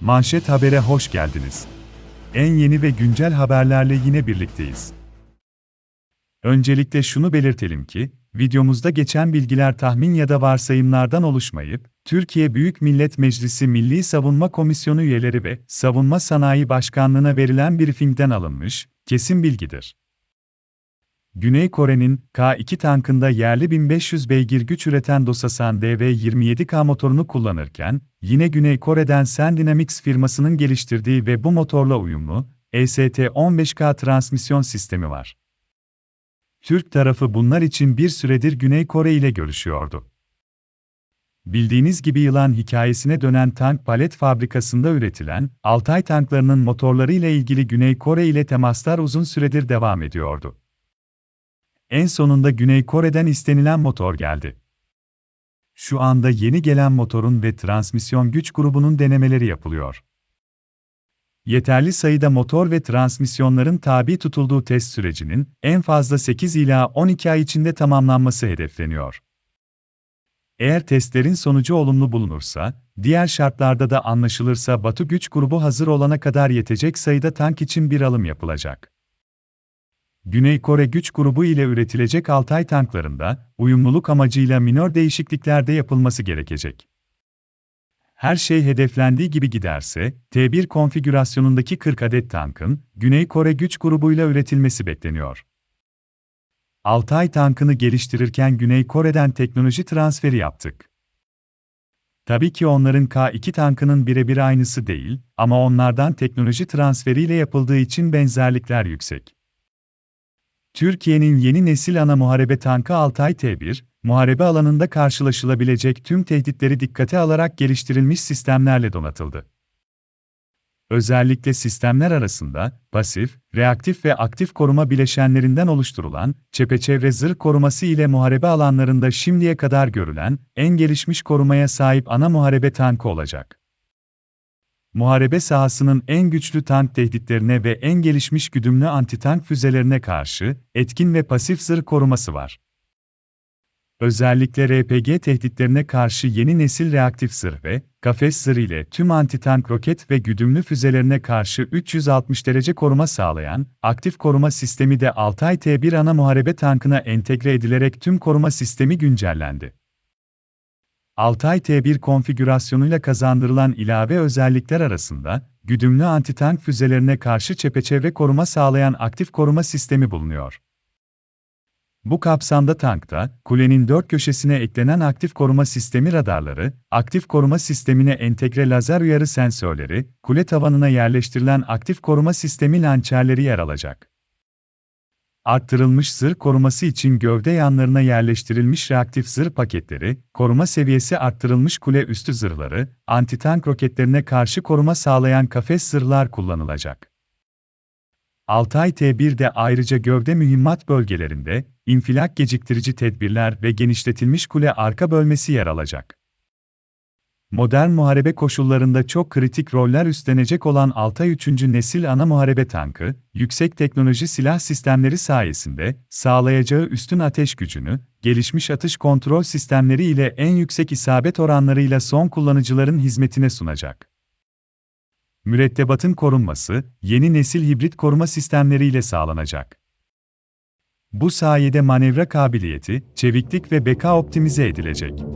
Manşet Haber'e hoş geldiniz. En yeni ve güncel haberlerle yine birlikteyiz. Öncelikle şunu belirtelim ki, videomuzda geçen bilgiler tahmin ya da varsayımlardan oluşmayıp, Türkiye Büyük Millet Meclisi Milli Savunma Komisyonu üyeleri ve Savunma Sanayi Başkanlığı'na verilen briefingden alınmış, kesin bilgidir. Güney Kore'nin K-2 tankında yerli 1500 beygir güç üreten Dosasan DV-27K motorunu kullanırken, yine Güney Kore'den Sen Dynamics firmasının geliştirdiği ve bu motorla uyumlu E EST-15K transmisyon sistemi var. Türk tarafı bunlar için bir süredir Güney Kore ile görüşüyordu. Bildiğiniz gibi yılan hikayesine dönen tank palet fabrikasında üretilen Altay tanklarının motorları ile ilgili Güney Kore ile temaslar uzun süredir devam ediyordu. En sonunda Güney Kore'den istenilen motor geldi. Şu anda yeni gelen motorun ve transmisyon güç grubunun denemeleri yapılıyor. Yeterli sayıda motor ve transmisyonların tabi tutulduğu test sürecinin en fazla 8 ila 12 ay içinde tamamlanması hedefleniyor. Eğer testlerin sonucu olumlu bulunursa, diğer şartlarda da anlaşılırsa Batu güç grubu hazır olana kadar yetecek sayıda tank için bir alım yapılacak. Güney Kore güç grubu ile üretilecek Altay tanklarında, uyumluluk amacıyla minor değişiklikler de yapılması gerekecek. Her şey hedeflendiği gibi giderse, T1 konfigürasyonundaki 40 adet tankın, Güney Kore güç grubuyla üretilmesi bekleniyor. Altay tankını geliştirirken Güney Kore'den teknoloji transferi yaptık. Tabii ki onların K2 tankının birebir aynısı değil, ama onlardan teknoloji transferiyle yapıldığı için benzerlikler yüksek. Türkiye'nin yeni nesil ana muharebe tankı Altay T1, muharebe alanında karşılaşılabilecek tüm tehditleri dikkate alarak geliştirilmiş sistemlerle donatıldı. Özellikle sistemler arasında, pasif, reaktif ve aktif koruma bileşenlerinden oluşturulan, çepeçevre zırh koruması ile muharebe alanlarında şimdiye kadar görülen, en gelişmiş korumaya sahip ana muharebe tankı olacak muharebe sahasının en güçlü tank tehditlerine ve en gelişmiş güdümlü antitank füzelerine karşı etkin ve pasif zırh koruması var. Özellikle RPG tehditlerine karşı yeni nesil reaktif zırh ve kafes zırh ile tüm antitank roket ve güdümlü füzelerine karşı 360 derece koruma sağlayan aktif koruma sistemi de Altay T1 ana muharebe tankına entegre edilerek tüm koruma sistemi güncellendi. Altay T1 konfigürasyonuyla kazandırılan ilave özellikler arasında, güdümlü antitank füzelerine karşı çepeçevre koruma sağlayan aktif koruma sistemi bulunuyor. Bu kapsamda tankta, kulenin dört köşesine eklenen aktif koruma sistemi radarları, aktif koruma sistemine entegre lazer uyarı sensörleri, kule tavanına yerleştirilen aktif koruma sistemi lançerleri yer alacak. Arttırılmış zırh koruması için gövde yanlarına yerleştirilmiş reaktif zırh paketleri, koruma seviyesi arttırılmış kule üstü zırhları, antitank roketlerine karşı koruma sağlayan kafes zırhlar kullanılacak. Altay T1'de ayrıca gövde mühimmat bölgelerinde, infilak geciktirici tedbirler ve genişletilmiş kule arka bölmesi yer alacak. Modern muharebe koşullarında çok kritik roller üstlenecek olan Altay 3. nesil ana muharebe tankı, yüksek teknoloji silah sistemleri sayesinde sağlayacağı üstün ateş gücünü, gelişmiş atış kontrol sistemleri ile en yüksek isabet oranlarıyla son kullanıcıların hizmetine sunacak. Mürettebatın korunması, yeni nesil hibrit koruma sistemleriyle sağlanacak. Bu sayede manevra kabiliyeti, çeviklik ve beka optimize edilecek.